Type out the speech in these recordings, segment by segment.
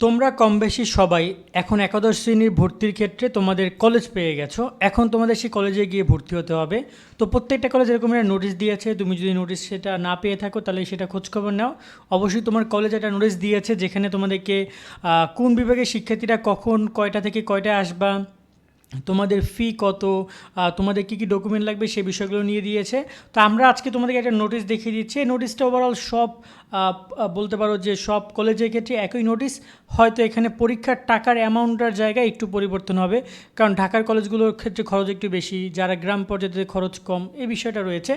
তোমরা কম বেশি সবাই এখন একাদশ শ্রেণির ভর্তির ক্ষেত্রে তোমাদের কলেজ পেয়ে গেছো। এখন তোমাদের সেই কলেজে গিয়ে ভর্তি হতে হবে। তো প্রত্যেকটা কলেজ এরকম একটা নোটিশ দিয়েছে। তুমি যদি নোটিশ সেটা না পেয়ে থাকো, তাহলে সেটা খোঁজখবর নাও। অবশ্যই তোমার কলেজ একটা নোটিশ দিয়েছে, যেখানে তোমাদেরকে কোন বিভাগের শিক্ষার্থীরা কখন কয়টা থেকে কয়টা আসবা তোমাদের ফি কত? তোমাদের কী কী ডকুমেন্ট লাগবে সেই বিষয়গুলো নিয়ে দিয়েছে। তো আমরা আজকে তোমাদেরকে একটা নোটিশ দেখিয়ে দিচ্ছি। এই নোটিশটা ওভারঅল সব বলতে পারো যে সব কলেজের ক্ষেত্রে একই নোটিশ হয়তো এখানে পরীক্ষার টাকার অ্যামাউন্টটার জায়গায় একটু পরিবর্তন হবে। কারণ ঢাকার কলেজগুলোর ক্ষেত্রে খরচ একটু বেশি, যারা গ্রাম পর্যায়ে খরচ কম, এই বিষয়টা রয়েছে।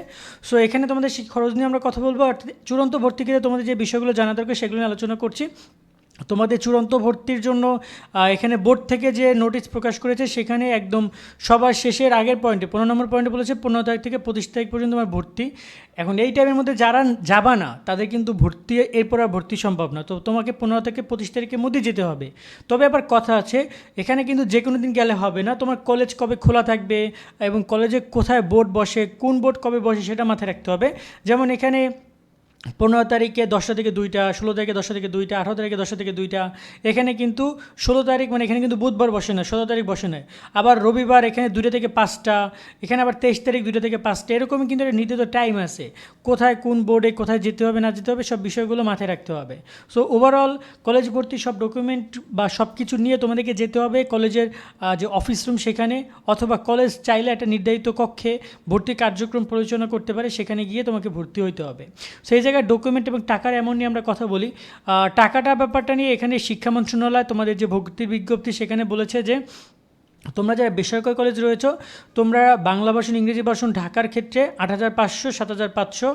সো এখানে তোমাদের সেই খরচ নিয়ে আমরা কথা বলব। আর চূড়ান্ত ভর্তি ক্ষেত্রে তোমাদের যে বিষয়গুলো জানা দরকার, সেগুলো নিয়ে আলোচনা করছি। তোমাদের চূড়ান্ত ভর্তির জন্য এখানে বোর্ড থেকে যে নোটিশ প্রকাশ করেছে, সেখানে একদম সবার শেষের আগের পয়েন্টে, পনেরো নম্বর পয়েন্টে বলেছে পনেরো তারিখ থেকে পঁচিশ তারিখ পর্যন্ত তোমার ভর্তি। এখন এই টাইমের মধ্যে যারা যাবা না, তাদের কিন্তু ভর্তি, এরপর আর ভর্তি সম্ভব না। তো তোমাকে পনেরো থেকে পঁচিশ তারিখের মধ্যে যেতে হবে। তবে আবার কথা আছে, এখানে কিন্তু যে কোনো দিন গেলে হবে না। তোমার কলেজ কবে খোলা থাকবে এবং কলেজে কোথায় বোর্ড বসে, কোন বোর্ড কবে বসে সেটা মাথায় রাখতে হবে। যেমন এখানে পনেরো তারিখে দশটা থেকে দুইটা, ষোলো তারিখে দশটা থেকে দুইটা, আঠারো তারিখে দশটা থেকে দুইটা। এখানে কিন্তু ষোলো তারিখ মানে এখানে কিন্তু বুধবার বসে না ষোলো তারিখ বসে না আবার রবিবার এখানে দুইটা থেকে পাঁচটা, এখানে আবার তেইশ তারিখ দুইটা থেকে পাঁচটা, এরকমই কিন্তু একটা নির্ধারিত টাইম আছে। কোথায় কোন বোর্ডে কোথায় যেতে হবে, না যেতে হবে, সব বিষয়গুলো মাথায় রাখতে হবে। সো ওভারঅল কলেজ ভর্তি সব ডকুমেন্ট বা সব কিছু নিয়ে তোমাদেরকে যেতে হবে কলেজের যে অফিস রুম সেখানে, অথবা কলেজ চাইলে একটা নির্ধারিত কক্ষে ভর্তি কার্যক্রম পরিচালনা করতে পারে, সেখানে গিয়ে তোমাকে ভর্তি হইতে হবে। সেই জায়গায় ডকুমেন্ট এবং টাকার এমন নিয়ে আমরা কথা বলি। টাকাটা ব্যাপারটা নিয়ে এখানে শিক্ষা মন্ত্রণালয় তোমাদের যে ভর্তির বিজ্ঞপ্তি সেখানে বলেছে যে, তোমরা যারা বেসরকারি কলেজ রয়েছো, তোমরা বাংলা ভাষণ, ইংরেজি ভাষণ ঢাকার ক্ষেত্রে আট হাজার পাঁচশো, সাত হাজার পাঁচশো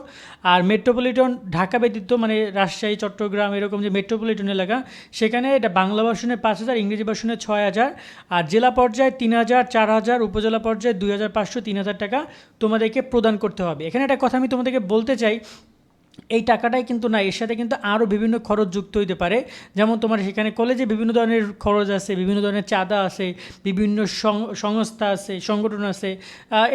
আর মেট্রোপলিটন ঢাকা ব্যতীত মানে রাজশাহী, চট্টগ্রাম এরকম যে মেট্রোপলিটন এলাকা, সেখানে এটা বাংলা ভাষণে পাঁচ হাজার, ইংরেজি ভাষণে ছয় হাজার আর জেলা পর্যায়ে তিন হাজার, চার হাজার, উপজেলা পর্যায়ে দুই হাজার পাঁচশো, তিন হাজার টাকা তোমাদেরকে প্রদান করতে হবে। এখানে একটা কথা আমি তোমাদেরকে বলতে চাই এই টাকাটাই কিন্তু না, এর সাথে কিন্তু আরও বিভিন্ন খরচ যুক্ত হইতে পারে। যেমন তোমার সেখানে কলেজে বিভিন্ন ধরনের খরচ আছে, বিভিন্ন ধরনের চাঁদা আছে, বিভিন্ন সংস্থা আছে, সংগঠন আছে।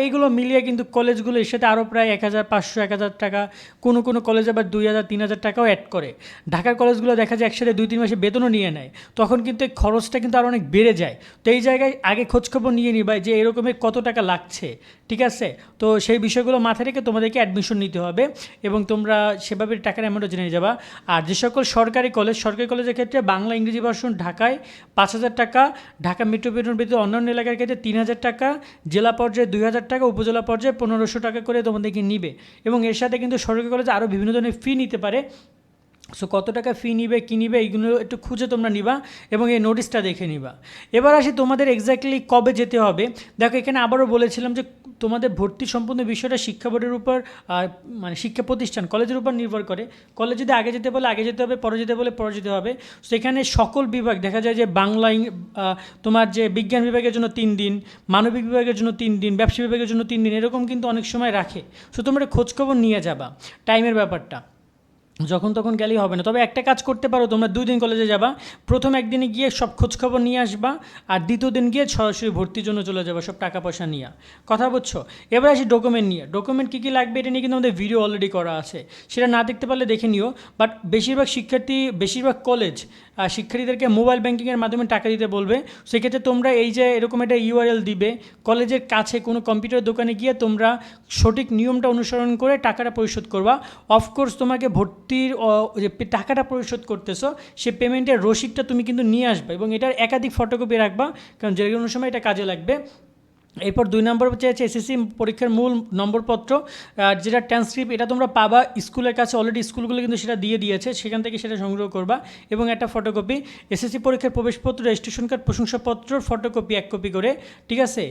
এইগুলো মিলিয়ে কিন্তু কলেজগুলো এর সাথে আরও প্রায় এক হাজার পাঁচশো, এক হাজার টাকা কোনো কোনো কলেজে আবার দুই হাজার, তিন হাজার টাকাও অ্যাড করে। ঢাকার কলেজগুলো দেখা যায় একসাথে দুই, তিন মাসে বেতনও নিয়ে নেয়। তখন কিন্তু এই খরচটা কিন্তু আরও অনেক বেড়ে যায়। তো এই জায়গায় আগে খোঁজখবর নিয়ে নিবা যে এরকমের কত টাকা লাগছে, ঠিক আছে? তো সেই বিষয়গুলো মাথায় রেখে তোমাদেরকে অ্যাডমিশন নিতে হবে এবং তোমরা সেভাবে টাকার অ্যামাউন্টও জেনে যাবা। আর যে সকল সরকারি কলেজ সরকারি কলেজের ক্ষেত্রে বাংলা, ইংরেজি ভার্সন ঢাকায় পাঁচ হাজার টাকা, ঢাকা মেট্রোপলিটন ব্যতীত অন্যান্য এলাকার ক্ষেত্রে তিন হাজার টাকা, জেলা পর্যায়ে দুই হাজার টাকা, উপজেলা পর্যায়ে পনেরোশো টাকা করে তোমাদেরকে নিবে। এবং এর সাথে কিন্তু সরকারি কলেজে আরও বিভিন্ন ধরনের ফি নিতে পারে। সো কত টাকা ফি নিবে, কী নিবে, এইগুলো একটু খুঁজে তোমরা নিবা এবং এই নোটিশটা দেখে নিবা। এবার আসি তোমাদের এক্স্যাক্টলি কবে যেতে হবে। দেখো, এখানে আবারও বলেছিলাম যে তোমাদের ভর্তি সম্পূর্ণ বিষয়টা শিক্ষা বোর্ডের উপর মানে শিক্ষা প্রতিষ্ঠান, কলেজের উপর নির্ভর করে। কলেজ যদি আগে যেতে বলে, আগে যেতে হবে, পরে যেতে বলে, পরে যেতে হবে। সেখানে সকল বিভাগ, দেখা যায় যে বাংলা তোমার যে বিজ্ঞান বিভাগের জন্য তিন দিন, মানবিক বিভাগের জন্য তিন দিন, ব্যবসা বিভাগের জন্য তিন দিন, এরকম কিন্তু অনেক সময় রাখে। সো তোমরা খোঁজখবর নিয়ে যাবা, টাইমের ব্যাপারটা। যখন তখন গেলেই হবে না। তবে একটা কাজ করতে পারো, তোমরা দুই দিন কলেজে যাবা, প্রথম একদিনে গিয়ে সব খোঁজখবর নিয়ে আসবা, আর দ্বিতীয় দিন গিয়ে সরাসরি ভর্তির জন্য চলে যাবা, সব টাকা পয়সা নিয়ে। কথা বুঝছ? এবার আসি ডকুমেন্ট নিয়ে। ডকুমেন্ট কী কী লাগবে এটা নিয়ে কিন্তু আমাদের ভিডিও অলরেডি করা আছে। সেটা না দেখতে পারলে দেখে নিও বাট বেশিরভাগ শিক্ষার্থী, বেশিরভাগ কলেজ শিক্ষার্থীদেরকে মোবাইল ব্যাঙ্কিংয়ের মাধ্যমে টাকা দিতে বলবে। সেক্ষেত্রে তোমরা এই যে এরকম একটা ইউআরএল দিবে কলেজের কাছে কোনো কম্পিউটার দোকানে গিয়ে তোমরা সঠিক নিয়মটা অনুসরণ করে টাকাটা পরিশোধ করবা। অফকোর্স তোমাকে ভর্তির যে টাকাটা পরিশোধ করতেছো, সে পেমেন্টের রসিদটা তুমি কিন্তু নিয়ে আসবে এবং এটার একাধিক ফটোকপি রাখবা, কারণ যে কোনো সময় এটা কাজে লাগবে। এরপর দুই নম্বর চেয়েছে এসএসসি পরীক্ষার মূল নম্বরপত্র যেটা ট্রান্সক্রিপ্ট এটা তোমরা পাবা স্কুলের কাছে অলরেডি স্কুলগুলো কিন্তু সেটা দিয়ে দিয়েছে, সেখান থেকে সেটা সংগ্রহ করবা এবং একটা ফটোকপি এসএসসি পরীক্ষার প্রবেশপত্র রেজিস্ট্রেশন কার্ড প্রশংসাপত্র ফটোকপি এক কপি করে, ঠিক আছে?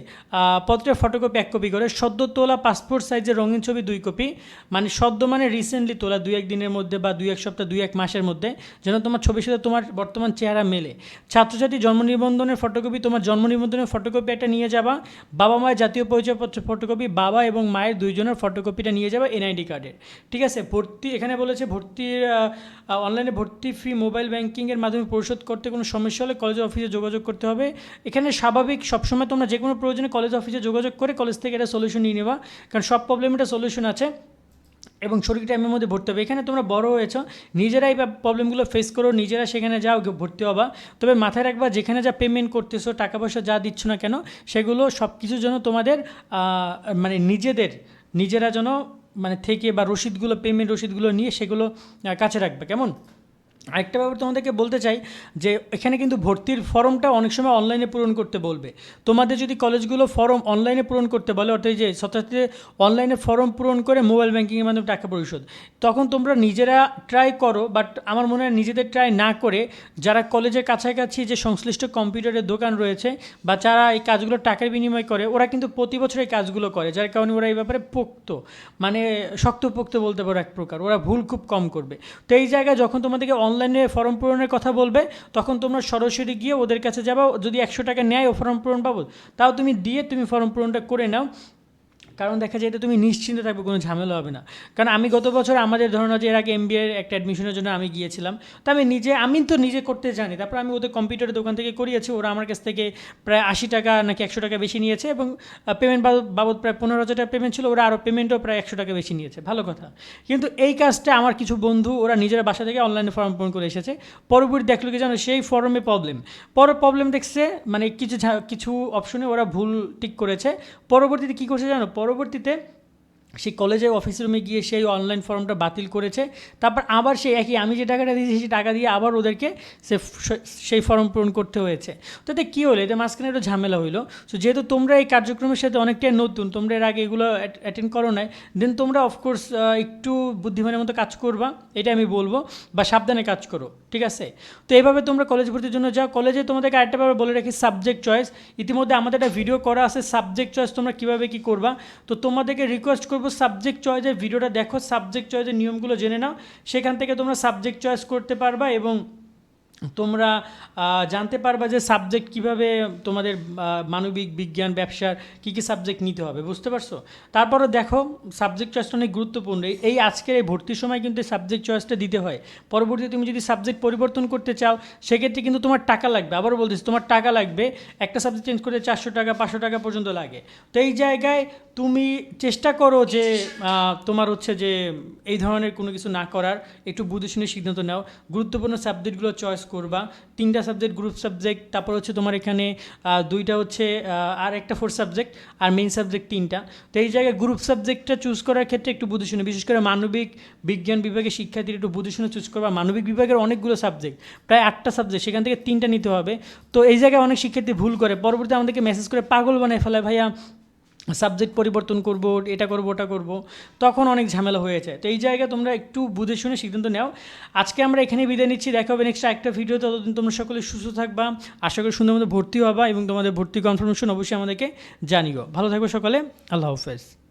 পত্রের ফটোকপি এক কপি করে, সদ্য তোলা পাসপোর্ট সাইজের রঙিন ছবি দুই কপি মানে সদ্য মানে রিসেন্টলি তোলা, দুই এক দিনের মধ্যে বা দুই এক সপ্তাহ, দুই এক মাসের মধ্যে, যেন তোমার ছবির সাথে তোমার বর্তমান চেহারা মেলে। ছাত্রছাত্রী জন্ম নিবন্ধনের ফটোকপি তোমার জন্ম নিবন্ধনের ফটোকপি একটা নিয়ে যাবা বাবা মায়ের জাতীয় পরিচয়পত্র ফটোকপি বাবা এবং মায়ের দুইজনের ফটোকপিটা নিয়ে যাবে এনআইডি কার্ডের ঠিক আছে? ভর্তি, এখানে বলেছে ভর্তির অনলাইনে ভর্তি ফি মোবাইল ব্যাঙ্কিংয়ের মাধ্যমে পরিশোধ করতে কোনো সমস্যা হলে কলেজ অফিসে যোগাযোগ করতে হবে। এখানে স্বাভাবিক সবসময় তোমরা যে কোনো প্রয়োজনে কলেজ অফিসে যোগাযোগ করে কলেজ থেকে এটা সলিউশন নিয়ে নেবা। কারণ সব প্রবলেমটা সলিউশন আছে। এবং শরীর টাইমের মধ্যে ভর্তি হবে। এখানে তোমরা বড় হয়েছ, নিজেরাই প্রবলেমগুলো ফেস করো, নিজেরা সেখানে যাও ভর্তি হবা। তবে মাথায় রাখবা, যেখানে যা পেমেন্ট করতেছো টাকা পয়সা যা দিচ্ছ না কেন, সেগুলো সব কিছুর জন্য তোমাদের মানে নিজেদের, নিজেরা যেন মানে থেকে বা রসিদগুলো পেমেন্ট রসিদগুলো নিয়ে সেগুলো কাছে রাখবে। কেমন? আরেকটা ব্যাপার তোমাদেরকে বলতে চাই যে এখানে কিন্তু ভর্তির ফর্মটা অনেক সময় অনলাইনে পূরণ করতে বলবে। তোমাদের যদি কলেজগুলো ফর্ম অনলাইনে পূরণ করতে বলে, অর্থাৎ যে ছাত্রছাত্রীদের অনলাইনে ফর্ম পূরণ করে মোবাইল ব্যাঙ্কিংয়ের মাধ্যমে টাকা পরিশোধ, তখন তোমরা নিজেরা ট্রাই করো বাট আমার মনে হয় নিজেদের ট্রাই না করে যারা কলেজের কাছাকাছি যে সংশ্লিষ্ট কম্পিউটারের দোকান রয়েছে বা যারা এই কাজগুলো টাকার বিনিময় করে, ওরা কিন্তু প্রতি বছর এই কাজগুলো করে, যার কারণে ওরা এই ব্যাপারে পোক্ত মানে শক্তপোক্ত বলতে পারো এক প্রকার, ওরা ভুল খুব কম করবে। তো এই জায়গায় যখন তোমাদেরকে অনলাইনে ফর্ম পূরণের কথা বলবে, তখন তোমরা সরাসরি গিয়ে ওদের কাছে যাবা, যদি একশো টাকা নেয় ও ফর্ম পূরণ পাবো তাও তুমি দিয়ে তুমি ফর্ম পূরণটা করে নাও। কারণ দেখা যায় তুমি নিশ্চিন্ত থাকবে, কোনো ঝামেলা হবে না। কারণ আমি গত বছর আমাদের ধরুন যে এর আগে এমবিএর একটা অ্যাডমিশনের জন্য আমি গিয়েছিলাম, তো আমি নিজে, আমি তো নিজে করতে জানি। তারপর আমি ওদের কম্পিউটারের দোকান থেকে করিয়েছি, ওরা আমার কাছ থেকে প্রায় আশি টাকা নাকি একশো টাকা বেশি নিয়েছে এবং পেমেন্ট বাবদ প্রায় পনেরো হাজার টাকা পেমেন্ট ছিল, ওরা আরও পেমেন্টও প্রায় একশো টাকা বেশি নিয়েছে। ভালো কথা। কিন্তু এই কাজটা আমার কিছু বন্ধু, ওরা নিজেরা বাসা থেকে অনলাইনে ফর্ম পূরণ করে এসেছে। পরবর্তী দেখল কি জানো, সেই ফর্মে প্রবলেম পরে প্রবলেম দেখছে মানে কিছু কিছু অপশনে ওরা ভুল ঠিক করেছে। পরবর্তীতে কী করছে জানো পরবর্তীতে সেই কলেজে অফিস রুমে গিয়ে সেই অনলাইন ফর্মটা বাতিল করেছে। তারপর আবার সেই একই, আমি যে টাকাটা দিয়েছি সেই টাকা দিয়ে আবার ওদেরকে সে সেই ফর্ম পূরণ করতে হয়েছে। তো এতে কী হলো? এতে মাঝখানে একটু ঝামেলা হইল। সো যেহেতু তোমরা এই কার্যক্রমের সাথে অনেকটাই নতুন, তোমরা এর আগে এগুলো অ্যাটেন্ড করো নাই দেন তোমরা অফকোর্স একটু বুদ্ধিমানের মতো কাজ করবা এটা আমি বলব, বা সাবধানে কাজ করো। ঠিক আছে? তো এইভাবে তোমরা কলেজ ভর্তির জন্য যাও। কলেজে তোমাদেরকে আরেকটা ব্যাপার বলে রাখি সাবজেক্ট চয়েস ইতিমধ্যে আমাদের একটা ভিডিও করা আছে সাবজেক্ট চয়েস তোমরা কীভাবে কী করবা। তো তোমাদেরকে রিকোয়েস্ট করব সাবজেক্ট চয়েসের ভিডিওটা দেখো সাবজেক্ট চয়েসের নিয়মগুলো জেনে নাও। সেখান থেকে তোমরা সাবজেক্ট চয়েস করতে পারবা এবং তোমরা জানতে পারবা যে সাবজেক্ট কীভাবে তোমাদের মানবিক বিজ্ঞান, ব্যবসার কী কী সাবজেক্ট নিতে হবে, বুঝতে পারছ? তারপরে দেখো সাবজেক্ট চয়েসটা অনেক গুরুত্বপূর্ণ। এই- আজকের এই ভর্তির সময় কিন্তু সাবজেক্ট চয়েসটা দিতে হয়। পরবর্তীতে তুমি যদি সাবজেক্ট পরিবর্তন করতে চাও, সেক্ষেত্রে কিন্তু তোমার টাকা লাগবে। আবারও বলতেছি, তোমার টাকা লাগবে। একটা সাবজেক্ট চেঞ্জ করতে চারশো টাকা, পাঁচশো টাকা পর্যন্ত লাগে। তো এই জায়গায় তুমি চেষ্টা করো যে তোমার হচ্ছে যে, এই ধরনের কোনো কিছু না করার। একটু বুঝে শুনে সিদ্ধান্ত নাও। গুরুত্বপূর্ণ সাবজেক্টগুলো চয়েস করবা। তিনটা সাবজেক্ট গ্রুপ সাবজেক্ট তারপর হচ্ছে তোমার এখানে দুইটা হচ্ছে আর একটা ফোর সাবজেক্ট আর মেইন সাবজেক্ট তিনটা। তো এই জায়গায় গ্রুপ সাবজেক্টটা চুজ করার ক্ষেত্রে একটু বুঝে শুনে বিশেষ করে মানবিক বিজ্ঞান বিভাগের শিক্ষার্থীরা একটু বুঝে শুনে চুজ করবা। মানবিক বিভাগের অনেকগুলো সাবজেক্ট প্রায় আটটা সাবজেক্ট সেখান থেকে তিনটা নিতে হবে। তো এই জায়গায় অনেক শিক্ষার্থী ভুল করে। পরবর্তী আমাদেরকে মেসেজ করে, পাগল বানায় ফেলে ভাইয়া সাবজেক্ট পরিবর্তন করব, এটা করব, ওটা করব, তখন অনেক ঝামেলা হয়েছে। তো এই জায়গায় তোমরা একটু বুঝে শুনে সিদ্ধান্ত নেও। আজকে আমরা এখানে বিদায় নিচ্ছি। দেখা হবে নেক্সট একটা ভিডিও ততদিন তোমরা সকলে সুস্থ থাকবা। আশা করি সুন্দর মতো ভর্তি হবা এবং তোমাদের ভর্তি কনফার্মেশন অবশ্যই আমাদেরকে জানিও। ভালো থাকবে সকলে। আল্লাহ হাফেজ।